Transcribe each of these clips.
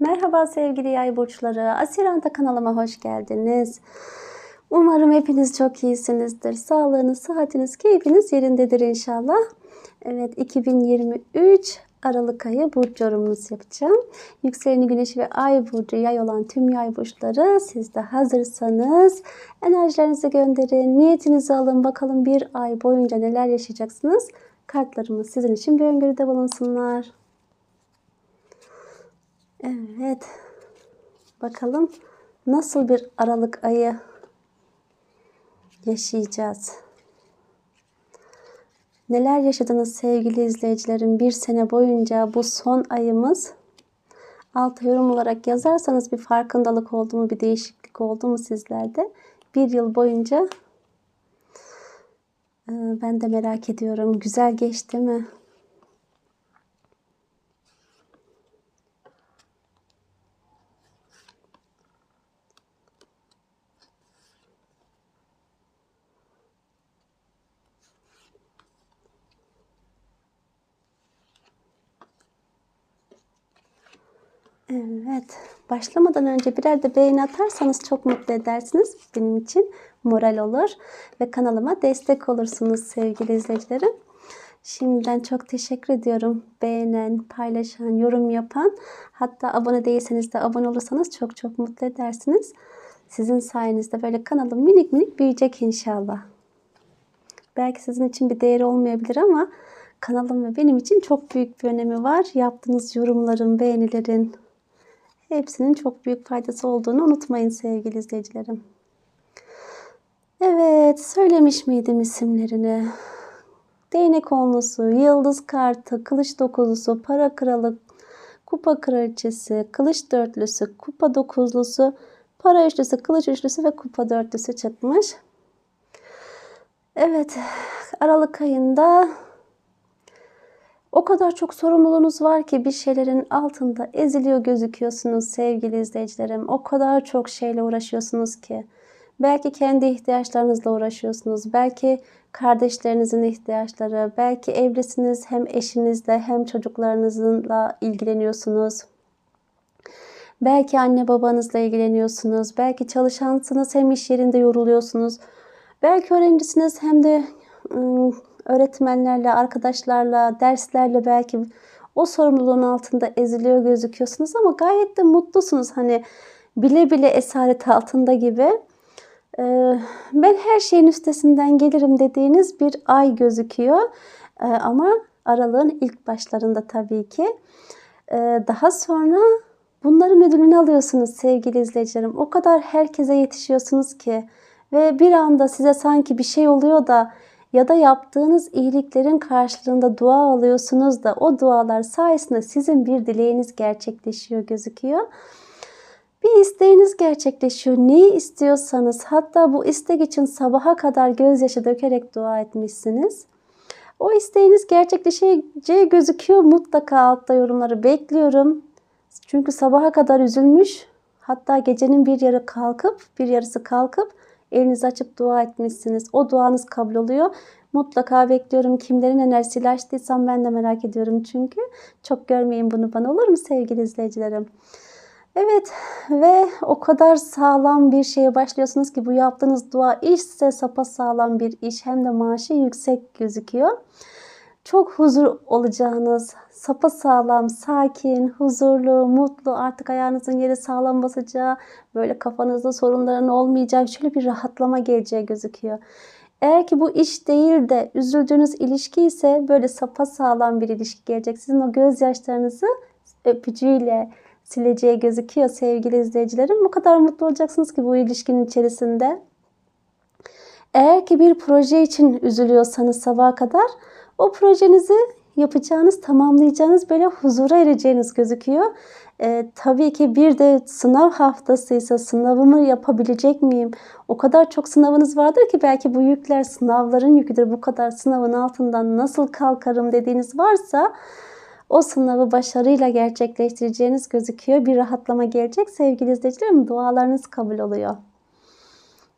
Merhaba sevgili yay burçları. Asiranta kanalıma hoş geldiniz. Umarım hepiniz çok iyisinizdir. Sağlığınız, sıhhatiniz, keyfiniz yerindedir inşallah. Evet 2023 Aralık ayı burç yorumunuzu yapacağım. Yükseleni güneş ve ay burcu yay olan tüm yay burçları siz de hazırsanız enerjilerinizi gönderin. Niyetinizi alın bakalım bir ay boyunca neler yaşayacaksınız. Kartlarımız sizin için bir öngörüde bulunsunlar. Evet. Bakalım nasıl bir Aralık ayı yaşayacağız. Neler yaşadınız sevgili izleyicilerim? Bir sene boyunca bu son ayımız. Alt yorum olarak yazarsanız bir farkındalık oldu mu bir değişiklik oldu mu sizlerde? Bir yıl boyunca ben de merak ediyorum. Güzel geçti mi Evet. Başlamadan önce birer de beğeni atarsanız çok mutlu edersiniz. Benim için moral olur ve kanalıma destek olursunuz sevgili izleyicilerim. Şimdiden çok teşekkür ediyorum. Beğenen, paylaşan, yorum yapan, hatta abone değilseniz de abone olursanız çok çok mutlu edersiniz. Sizin sayenizde böyle kanalım minik minik büyüyecek inşallah. Belki sizin için bir değeri olmayabilir ama kanalım ve benim için çok büyük bir önemi var. Yaptığınız yorumların, beğenilerin, Hepsinin çok büyük faydası olduğunu unutmayın sevgili izleyicilerim. Evet, söylemiş miydim isimlerini? Değnek onlusu, yıldız kartı, kılıç dokuzlusu, para kralı, kupa kraliçesi, kılıç dörtlüsü, kupa dokuzlusu, para üçlüsü, kılıç üçlüsü ve kupa dörtlüsü çıkmış. Evet, Aralık ayında o kadar çok sorumluluğunuz var ki bir şeylerin altında eziliyor gözüküyorsunuz sevgili izleyicilerim. O kadar çok şeyle uğraşıyorsunuz ki. Belki kendi ihtiyaçlarınızla uğraşıyorsunuz. Belki kardeşlerinizin ihtiyaçları, belki evlisiniz hem eşinizle hem çocuklarınızla ilgileniyorsunuz. Belki anne babanızla ilgileniyorsunuz. Belki çalışansınız hem iş yerinde yoruluyorsunuz. Belki öğrencisiniz hem de ıı, öğretmenlerle, arkadaşlarla, derslerle belki o sorumluluğun altında eziliyor gözüküyorsunuz ama gayet de mutlusunuz. Hani bile bile esaret altında gibi. Ee, ben her şeyin üstesinden gelirim dediğiniz bir ay gözüküyor. Ee, ama aralığın ilk başlarında tabii ki. Ee, daha sonra bunların ödülünü alıyorsunuz sevgili izleyicilerim. O kadar herkese yetişiyorsunuz ki ve bir anda size sanki bir şey oluyor da ya da yaptığınız iyiliklerin karşılığında dua alıyorsunuz da o dualar sayesinde sizin bir dileğiniz gerçekleşiyor gözüküyor. Bir isteğiniz gerçekleşiyor. Neyi istiyorsanız hatta bu istek için sabaha kadar gözyaşı dökerek dua etmişsiniz. O isteğiniz gerçekleşeceği gözüküyor. Mutlaka altta yorumları bekliyorum. Çünkü sabaha kadar üzülmüş. Hatta gecenin bir yarı kalkıp, bir yarısı kalkıp Elinizi açıp dua etmişsiniz. O duanız kabul oluyor. Mutlaka bekliyorum. Kimlerin enerjisiyle açtıysam ben de merak ediyorum çünkü. Çok görmeyin bunu bana olur mu sevgili izleyicilerim? Evet ve o kadar sağlam bir şeye başlıyorsunuz ki bu yaptığınız dua iş size sapa sağlam bir iş hem de maaşı yüksek gözüküyor çok huzur olacağınız, sapa sağlam, sakin, huzurlu, mutlu, artık ayağınızın yeri sağlam basacağı, böyle kafanızda sorunların olmayacak, şöyle bir rahatlama geleceği gözüküyor. Eğer ki bu iş değil de üzüldüğünüz ilişki ise böyle sapa sağlam bir ilişki gelecek. Sizin o gözyaşlarınızı öpücüyle sileceği gözüküyor sevgili izleyicilerim. Bu kadar mutlu olacaksınız ki bu ilişkinin içerisinde. Eğer ki bir proje için üzülüyorsanız sabaha kadar o projenizi yapacağınız, tamamlayacağınız böyle huzura ereceğiniz gözüküyor. Ee, tabii ki bir de sınav haftasıysa sınavımı yapabilecek miyim? O kadar çok sınavınız vardır ki belki bu yükler sınavların yüküdür. Bu kadar sınavın altından nasıl kalkarım dediğiniz varsa o sınavı başarıyla gerçekleştireceğiniz gözüküyor. Bir rahatlama gelecek. Sevgili izleyicilerim dualarınız kabul oluyor.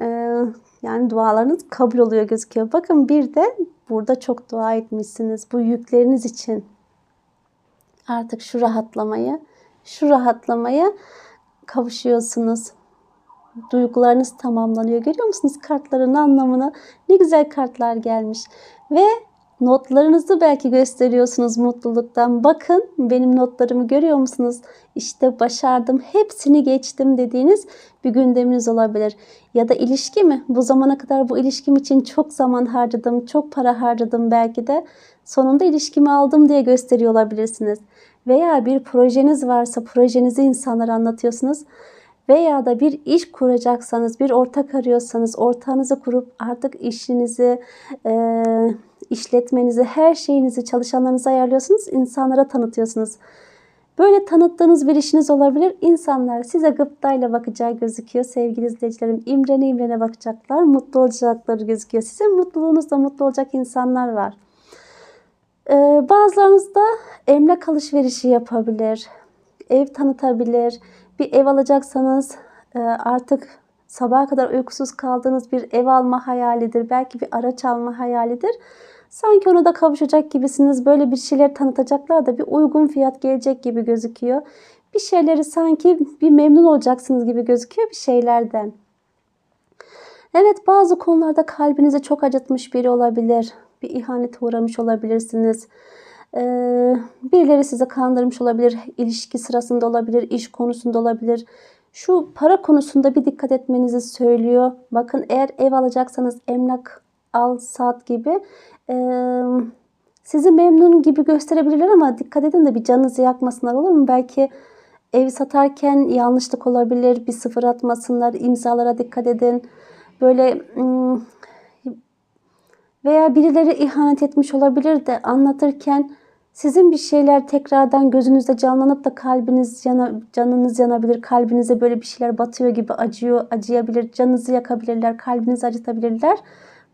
Ee, yani dualarınız kabul oluyor gözüküyor. Bakın bir de burada çok dua etmişsiniz bu yükleriniz için. Artık şu rahatlamayı şu rahatlamaya kavuşuyorsunuz. Duygularınız tamamlanıyor. Görüyor musunuz kartların anlamını? Ne güzel kartlar gelmiş. Ve notlarınızı belki gösteriyorsunuz mutluluktan. Bakın benim notlarımı görüyor musunuz? İşte başardım, hepsini geçtim dediğiniz bir gündeminiz olabilir. Ya da ilişki mi? Bu zamana kadar bu ilişkim için çok zaman harcadım, çok para harcadım belki de. Sonunda ilişkimi aldım diye gösteriyor olabilirsiniz. Veya bir projeniz varsa projenizi insanlara anlatıyorsunuz. Veya da bir iş kuracaksanız, bir ortak arıyorsanız ortağınızı kurup artık işinizi, e, işletmenizi, her şeyinizi çalışanlarınıza ayarlıyorsunuz, insanlara tanıtıyorsunuz. Böyle tanıttığınız bir işiniz olabilir. İnsanlar size gıptayla bakacağı gözüküyor sevgili izleyicilerim. İmrene imrene bakacaklar, mutlu olacakları gözüküyor. Sizin mutluluğunuzda mutlu olacak insanlar var. Ee, bazılarınız da emlak alışverişi yapabilir, ev tanıtabilir. Bir ev alacaksanız e, artık sabaha kadar uykusuz kaldığınız bir ev alma hayalidir. Belki bir araç alma hayalidir. Sanki ona da kavuşacak gibisiniz. Böyle bir şeyler tanıtacaklar da bir uygun fiyat gelecek gibi gözüküyor. Bir şeyleri sanki bir memnun olacaksınız gibi gözüküyor bir şeylerden. Evet bazı konularda kalbinizi çok acıtmış biri olabilir. Bir ihanete uğramış olabilirsiniz. Ee, birileri sizi kandırmış olabilir. İlişki sırasında olabilir, iş konusunda olabilir. Şu para konusunda bir dikkat etmenizi söylüyor. Bakın eğer ev alacaksanız emlak al sat gibi sizi memnun gibi gösterebilirler ama dikkat edin de bir canınızı yakmasınlar olur mu? Belki ev satarken yanlışlık olabilir. Bir sıfır atmasınlar. imzalara dikkat edin. Böyle veya birileri ihanet etmiş olabilir de anlatırken sizin bir şeyler tekrardan gözünüzde canlanıp da kalbiniz yana, canınız yanabilir. Kalbinize böyle bir şeyler batıyor gibi acıyor, acıyabilir. Canınızı yakabilirler, kalbinizi acıtabilirler.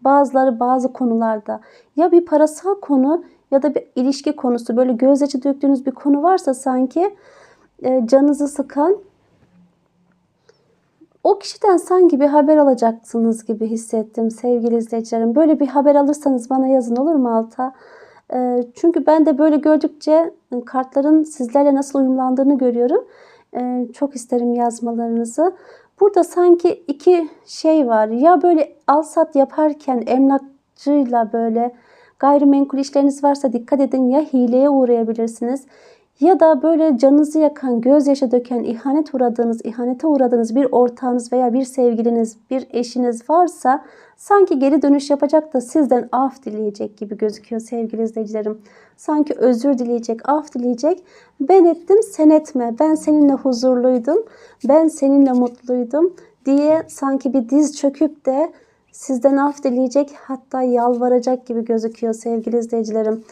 Bazıları bazı konularda ya bir parasal konu ya da bir ilişki konusu böyle gözyaşı döktüğünüz bir konu varsa sanki e, canınızı sıkan o kişiden sanki bir haber alacaksınız gibi hissettim sevgili izleyicilerim. Böyle bir haber alırsanız bana yazın olur mu alta? E, çünkü ben de böyle gördükçe e, kartların sizlerle nasıl uyumlandığını görüyorum. E, çok isterim yazmalarınızı. Burada sanki iki şey var. Ya böyle al sat yaparken emlakçıyla böyle gayrimenkul işleriniz varsa dikkat edin ya hileye uğrayabilirsiniz ya da böyle canınızı yakan, gözyaşı döken, ihanet uğradığınız, ihanete uğradığınız bir ortağınız veya bir sevgiliniz, bir eşiniz varsa sanki geri dönüş yapacak da sizden af dileyecek gibi gözüküyor sevgili izleyicilerim. Sanki özür dileyecek, af dileyecek. Ben ettim, sen etme. Ben seninle huzurluydum. Ben seninle mutluydum diye sanki bir diz çöküp de sizden af dileyecek hatta yalvaracak gibi gözüküyor sevgili izleyicilerim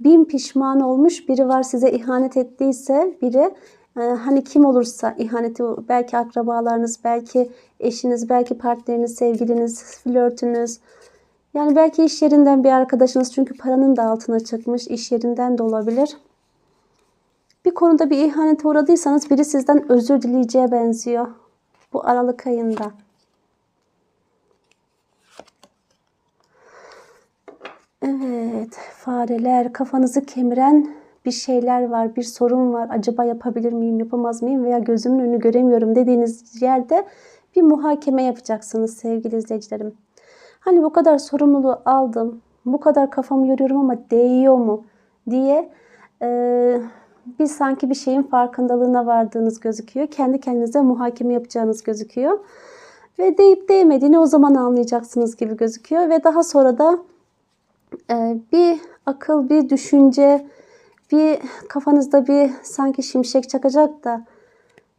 bin pişman olmuş biri var size ihanet ettiyse biri e, hani kim olursa ihaneti belki akrabalarınız, belki eşiniz, belki partneriniz, sevgiliniz, flörtünüz. Yani belki iş yerinden bir arkadaşınız çünkü paranın da altına çıkmış iş yerinden de olabilir. Bir konuda bir ihanete uğradıysanız biri sizden özür dileyeceğe benziyor. Bu Aralık ayında. Evet, fareler, kafanızı kemiren bir şeyler var, bir sorun var. Acaba yapabilir miyim, yapamaz mıyım veya gözümün önünü göremiyorum dediğiniz yerde bir muhakeme yapacaksınız sevgili izleyicilerim. Hani bu kadar sorumluluğu aldım, bu kadar kafamı yoruyorum ama değiyor mu diye e, bir sanki bir şeyin farkındalığına vardığınız gözüküyor. Kendi kendinize muhakeme yapacağınız gözüküyor. Ve deyip değmediğini o zaman anlayacaksınız gibi gözüküyor. Ve daha sonra da ee, bir akıl, bir düşünce, bir kafanızda bir sanki şimşek çakacak da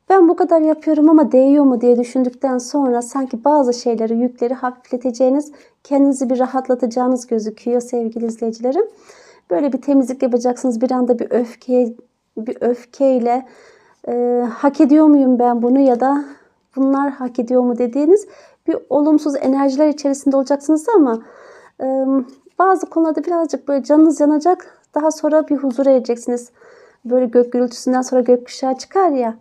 ben bu kadar yapıyorum ama değiyor mu diye düşündükten sonra sanki bazı şeyleri, yükleri hafifleteceğiniz, kendinizi bir rahatlatacağınız gözüküyor sevgili izleyicilerim. Böyle bir temizlik yapacaksınız. Bir anda bir öfke, bir öfkeyle e, hak ediyor muyum ben bunu ya da bunlar hak ediyor mu dediğiniz bir olumsuz enerjiler içerisinde olacaksınız ama e, bazı konularda birazcık böyle canınız yanacak. Daha sonra bir huzur ereceksiniz. Böyle gök gürültüsünden sonra gökkuşağı çıkar ya.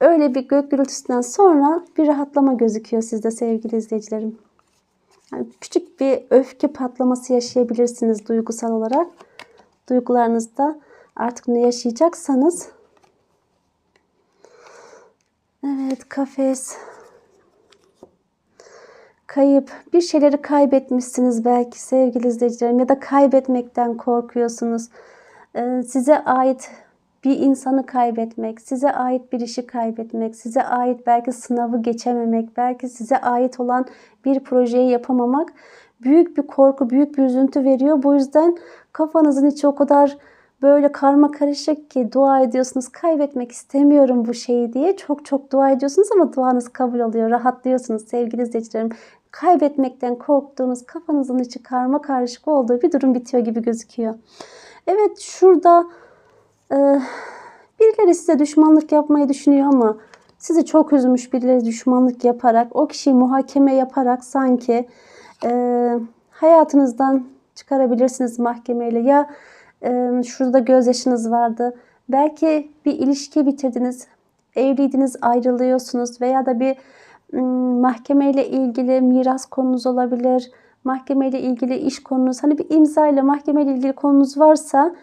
Öyle bir gök gürültüsünden sonra bir rahatlama gözüküyor sizde sevgili izleyicilerim. Yani küçük bir öfke patlaması yaşayabilirsiniz duygusal olarak. Duygularınızda artık ne yaşayacaksanız kafes, kayıp, bir şeyleri kaybetmişsiniz belki sevgili izleyicilerim ya da kaybetmekten korkuyorsunuz. Ee, size ait bir insanı kaybetmek, size ait bir işi kaybetmek, size ait belki sınavı geçememek, belki size ait olan bir projeyi yapamamak büyük bir korku, büyük bir üzüntü veriyor. Bu yüzden kafanızın içi o kadar böyle karma karışık ki dua ediyorsunuz. Kaybetmek istemiyorum bu şeyi diye çok çok dua ediyorsunuz ama duanız kabul oluyor. Rahatlıyorsunuz sevgili izleyicilerim. Kaybetmekten korktuğunuz kafanızın içi karma karışık olduğu bir durum bitiyor gibi gözüküyor. Evet şurada e, birileri size düşmanlık yapmayı düşünüyor ama sizi çok üzmüş birileri düşmanlık yaparak o kişiyi muhakeme yaparak sanki e, hayatınızdan çıkarabilirsiniz mahkemeyle. Ya e, şurada gözyaşınız vardı belki bir ilişki bitirdiniz evliydiniz ayrılıyorsunuz veya da bir mahkemeyle ilgili miras konunuz olabilir mahkemeyle ilgili iş konunuz hani bir imza ile mahkemeyle ilgili konunuz varsa e,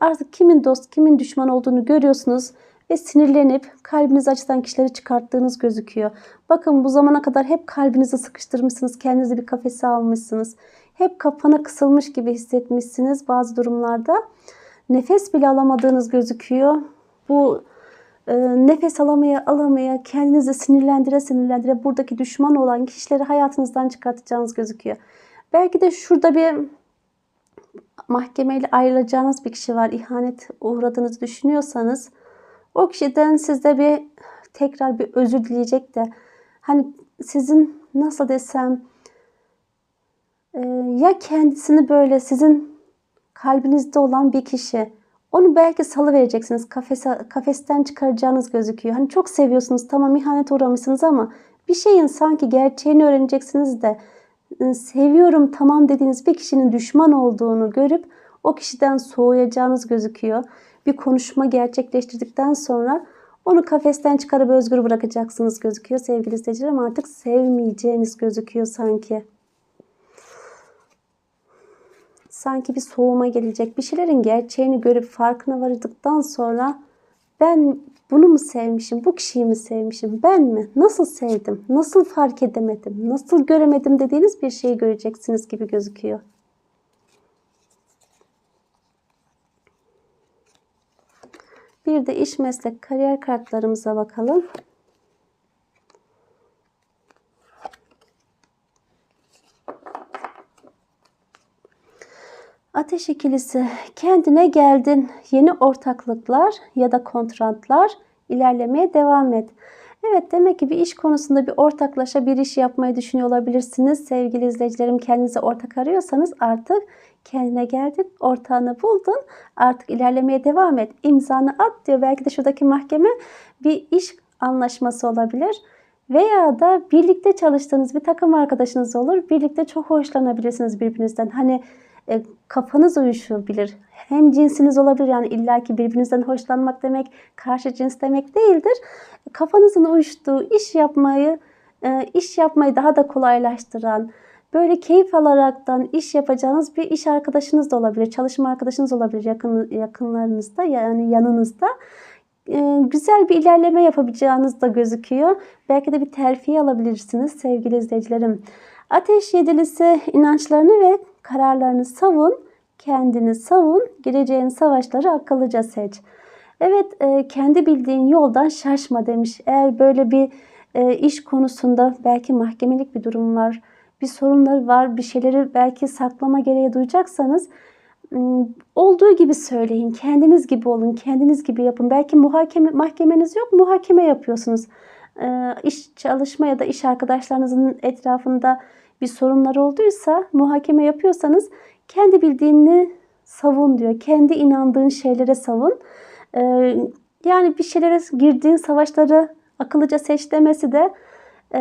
artık kimin dost kimin düşman olduğunu görüyorsunuz ve sinirlenip kalbinizi açıdan kişileri çıkarttığınız gözüküyor. Bakın bu zamana kadar hep kalbinizi sıkıştırmışsınız, kendinizi bir kafese almışsınız. Hep kapana kısılmış gibi hissetmişsiniz bazı durumlarda. Nefes bile alamadığınız gözüküyor. Bu e, nefes alamaya alamaya kendinizi sinirlendire sinirlendire buradaki düşman olan kişileri hayatınızdan çıkartacağınız gözüküyor. Belki de şurada bir mahkemeyle ayrılacağınız bir kişi var. İhanet uğradığınızı düşünüyorsanız o kişiden sizde bir tekrar bir özür dileyecek de hani sizin nasıl desem e, ya kendisini böyle sizin kalbinizde olan bir kişi onu belki salı vereceksiniz. Kafese, kafesten çıkaracağınız gözüküyor. Hani çok seviyorsunuz. Tamam ihanet uğramışsınız ama bir şeyin sanki gerçeğini öğreneceksiniz de seviyorum tamam dediğiniz bir kişinin düşman olduğunu görüp o kişiden soğuyacağınız gözüküyor. Bir konuşma gerçekleştirdikten sonra onu kafesten çıkarıp özgür bırakacaksınız gözüküyor sevgili izleyicilerim. Artık sevmeyeceğiniz gözüküyor sanki sanki bir soğuma gelecek. Bir şeylerin gerçeğini görüp farkına vardıktan sonra ben bunu mu sevmişim, bu kişiyi mi sevmişim, ben mi? Nasıl sevdim, nasıl fark edemedim, nasıl göremedim dediğiniz bir şeyi göreceksiniz gibi gözüküyor. Bir de iş meslek kariyer kartlarımıza bakalım. Ateş ikilisi kendine geldin. Yeni ortaklıklar ya da kontratlar ilerlemeye devam et. Evet demek ki bir iş konusunda bir ortaklaşa bir iş yapmayı düşünüyor olabilirsiniz. Sevgili izleyicilerim kendinize ortak arıyorsanız artık kendine geldin, ortağını buldun. Artık ilerlemeye devam et. İmzanı at diyor. Belki de şuradaki mahkeme bir iş anlaşması olabilir. Veya da birlikte çalıştığınız bir takım arkadaşınız olur. Birlikte çok hoşlanabilirsiniz birbirinizden. Hani e, kafanız uyuşabilir. Hem cinsiniz olabilir yani illaki birbirinizden hoşlanmak demek karşı cins demek değildir. Kafanızın uyuştuğu iş yapmayı e, iş yapmayı daha da kolaylaştıran, böyle keyif alaraktan iş yapacağınız bir iş arkadaşınız da olabilir, çalışma arkadaşınız olabilir yakın yakınlarınızda yani yanınızda. E, güzel bir ilerleme yapabileceğiniz da gözüküyor. Belki de bir terfi alabilirsiniz sevgili izleyicilerim. Ateş yedilisi inançlarını ve kararlarını savun, kendini savun, gireceğin savaşları akıllıca seç. Evet, e, kendi bildiğin yoldan şaşma demiş. Eğer böyle bir e, iş konusunda belki mahkemelik bir durum var, bir sorunları var, bir şeyleri belki saklama gereği duyacaksanız olduğu gibi söyleyin, kendiniz gibi olun, kendiniz gibi yapın. Belki muhakeme mahkemeniz yok, muhakeme yapıyorsunuz. E, iş çalışma ya da iş arkadaşlarınızın etrafında bir sorunlar olduysa muhakeme yapıyorsanız kendi bildiğini savun diyor. Kendi inandığın şeylere savun. Ee, yani bir şeylere girdiğin savaşları akıllıca seç demesi de e,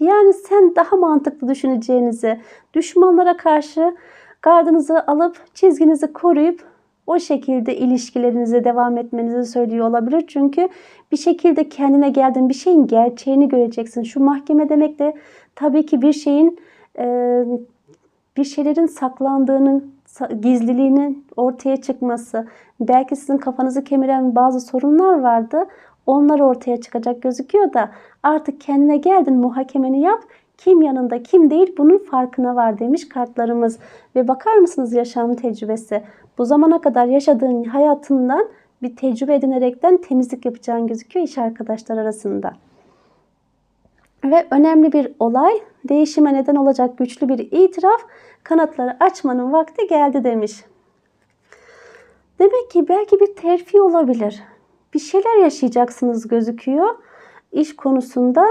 yani sen daha mantıklı düşüneceğinizi, düşmanlara karşı gardınızı alıp çizginizi koruyup o şekilde ilişkilerinize devam etmenizi söylüyor olabilir. Çünkü bir şekilde kendine geldin, bir şeyin gerçeğini göreceksin. Şu mahkeme demek de tabii ki bir şeyin e, bir şeylerin saklandığının gizliliğinin ortaya çıkması, belki sizin kafanızı kemiren bazı sorunlar vardı. Onlar ortaya çıkacak gözüküyor da artık kendine geldin muhakemeni yap. Kim yanında kim değil bunun farkına var demiş kartlarımız. Ve bakar mısınız yaşam tecrübesi? Bu zamana kadar yaşadığın hayatından bir tecrübe edinerekten temizlik yapacağın gözüküyor iş arkadaşlar arasında. Ve önemli bir olay, değişime neden olacak güçlü bir itiraf, kanatları açmanın vakti geldi demiş. Demek ki belki bir terfi olabilir. Bir şeyler yaşayacaksınız gözüküyor. İş konusunda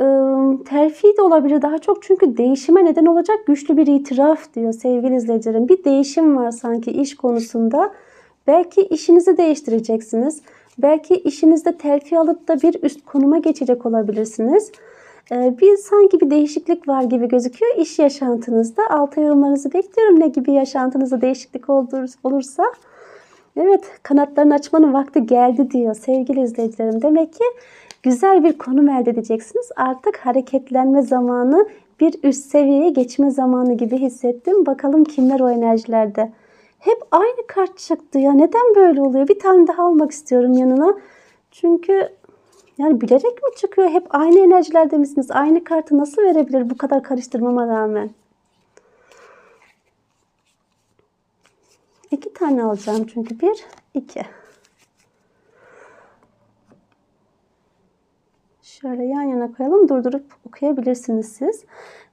ıı, terfi de olabilir daha çok çünkü değişime neden olacak güçlü bir itiraf diyor sevgili izleyicilerim. Bir değişim var sanki iş konusunda. Belki işinizi değiştireceksiniz. Belki işinizde terfi alıp da bir üst konuma geçecek olabilirsiniz. Ee, bir sanki bir değişiklik var gibi gözüküyor iş yaşantınızda. Altı yorumlarınızı bekliyorum. Ne gibi yaşantınızda değişiklik olur, olursa. Evet kanatlarını açmanın vakti geldi diyor sevgili izleyicilerim. Demek ki güzel bir konum elde edeceksiniz. Artık hareketlenme zamanı bir üst seviyeye geçme zamanı gibi hissettim. Bakalım kimler o enerjilerde. Hep aynı kart çıktı ya. Neden böyle oluyor? Bir tane daha almak istiyorum yanına. Çünkü yani bilerek mi çıkıyor? Hep aynı enerjilerde misiniz? Aynı kartı nasıl verebilir bu kadar karıştırmama rağmen? İki tane alacağım çünkü. Bir, iki. Şöyle yan yana koyalım. Durdurup okuyabilirsiniz siz.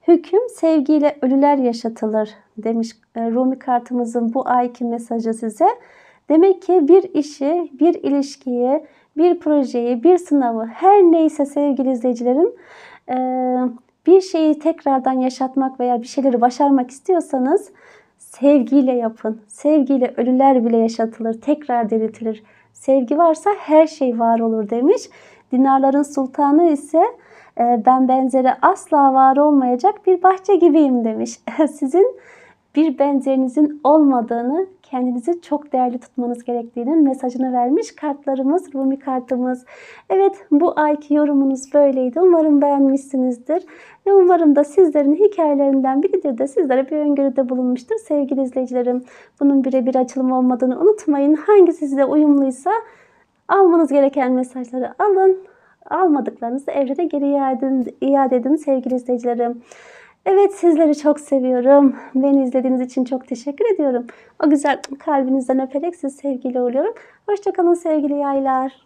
Hüküm sevgiyle ölüler yaşatılır demiş e, Rumi kartımızın bu ayki mesajı size. Demek ki bir işi, bir ilişkiyi, bir projeyi, bir sınavı her neyse sevgili izleyicilerim e, bir şeyi tekrardan yaşatmak veya bir şeyleri başarmak istiyorsanız sevgiyle yapın. Sevgiyle ölüler bile yaşatılır, tekrar diriltilir. Sevgi varsa her şey var olur demiş. Dinarların sultanı ise e, ben benzeri asla var olmayacak bir bahçe gibiyim demiş. Sizin bir benzerinizin olmadığını, kendinizi çok değerli tutmanız gerektiğinin mesajını vermiş kartlarımız, Rumi kartımız. Evet bu ayki yorumunuz böyleydi. Umarım beğenmişsinizdir. Ve umarım da sizlerin hikayelerinden biridir de sizlere bir öngörüde bulunmuştur sevgili izleyicilerim. Bunun birebir açılım olmadığını unutmayın. Hangisi size uyumluysa almanız gereken mesajları alın. Almadıklarınızı evrene geri iade edin, iade edin sevgili izleyicilerim. Evet sizleri çok seviyorum. Beni izlediğiniz için çok teşekkür ediyorum. O güzel kalbinizden öperek sizi sevgiyle oluyorum. Hoşçakalın sevgili yaylar.